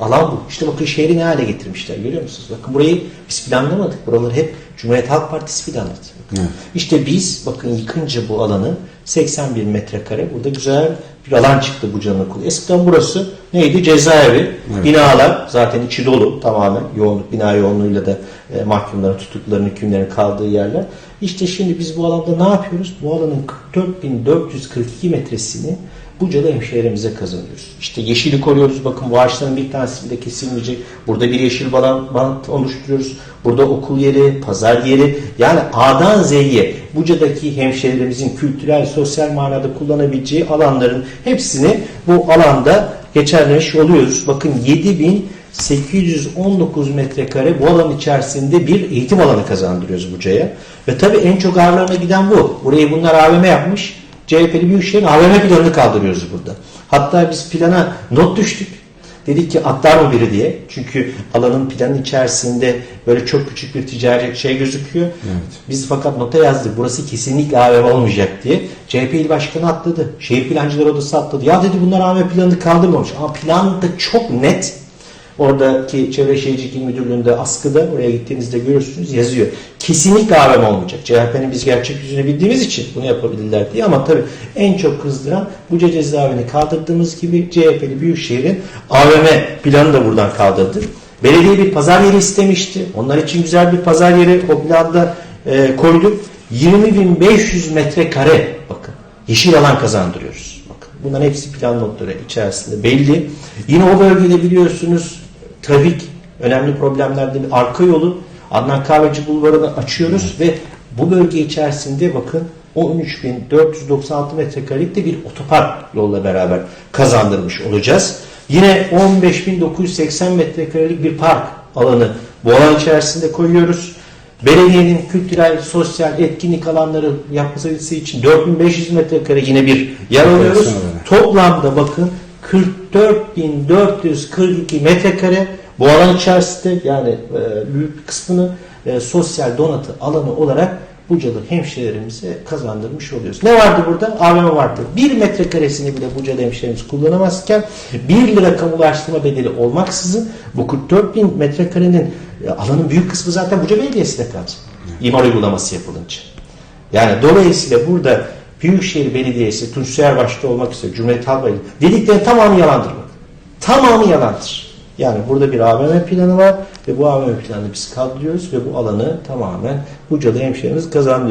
Alan bu. İşte bakın şehri ne hale getirmişler görüyor musunuz? Bakın burayı biz planlamadık. Buraları hep Cumhuriyet Halk Partisi planladı. Evet. İşte biz bakın yıkınca bu alanı 81 metrekare burada güzel bir alan çıktı bu canlı okulu. Eskiden burası neydi? Cezaevi. Evet. Binalar zaten içi dolu tamamen yoğunluk, bina yoğunluğuyla da e, mahkumların, tutukluların, hükümlerin kaldığı yerler. İşte şimdi biz bu alanda ne yapıyoruz? Bu alanın 44.442 metresini Buca'da hemşehrimize kazanıyoruz. İşte yeşili koruyoruz. Bakın bu ağaçların bir tanesi bile kesilmeyecek. Burada bir yeşil bant oluşturuyoruz. Burada okul yeri, pazar yeri. Yani A'dan Z'ye Buca'daki hemşehrilerimizin kültürel, sosyal manada kullanabileceği alanların hepsini bu alanda geçerlemiş oluyoruz. Bakın 7819 metrekare bu alan içerisinde bir eğitim alanı kazandırıyoruz Buca'ya. Ve tabii en çok ağırlarına giden bu. Burayı bunlar AVM yapmış. CHP'li Büyükşehir'in AVM planını kaldırıyoruz burada. Hatta biz plana not düştük. Dedik ki atlar mı biri diye. Çünkü alanın planın içerisinde böyle çok küçük bir ticari şey gözüküyor. Biz fakat nota yazdık. Burası kesinlikle AVM olmayacak diye. CHP il başkanı atladı. Şehir plancılar odası atladı. Ya dedi bunlar AVM planını kaldırmamış. Ama plan da çok net. Oradaki Çevre Şehircilik İl Müdürlüğü'nde askıda oraya gittiğinizde görürsünüz yazıyor. Kesinlikle AVM olmayacak. CHP'nin biz gerçek yüzünü bildiğimiz için bunu yapabilirler diye ama tabii en çok kızdıran Buca cezaevini kaldırdığımız gibi CHP'li Büyükşehir'in AVM planı da buradan kaldırdık. Belediye bir pazar yeri istemişti. Onlar için güzel bir pazar yeri o planda e, koyduk. 20.500 metrekare bakın yeşil alan kazandırıyoruz. Bakın bunların hepsi plan notları içerisinde belli. Yine o bölgede biliyorsunuz trafik önemli problemlerden arka yolu Adnan Kahveci Bulvarı'nı açıyoruz ve bu bölge içerisinde bakın 13.496 metrekarelik de bir otopark yolla beraber kazandırmış olacağız. Yine 15.980 metrekarelik bir park alanı bu alan içerisinde koyuyoruz. Belediyenin kültürel, sosyal etkinlik alanları yapması için 4500 metrekare yine bir yer alıyoruz. Toplamda bakın 44.442 metrekare bu alan içerisinde yani e, büyük bir kısmını e, sosyal donatı alanı olarak Bucalı hemşehrilerimize kazandırmış oluyoruz. Ne vardı burada? AVM vardı. Bir metrekaresini bile Bucalı hemşehrimiz kullanamazken 1 lira kamulaştırma bedeli olmaksızın bu 44 bin metrekarenin e, alanın büyük kısmı zaten Buca Belediyesi'ne kalacak. İmar uygulaması yapılınca. Yani dolayısıyla burada Büyükşehir Belediyesi, Tunç Soyer başta olmak üzere Cumhuriyet Halk Meclisi dedikleri tamamı yalandır. Tamamı yalandır. Yani burada bir AVM planı var ve bu AVM planını biz kaldırıyoruz ve bu alanı tamamen Bucalı hemşehrimiz kazandırıyoruz.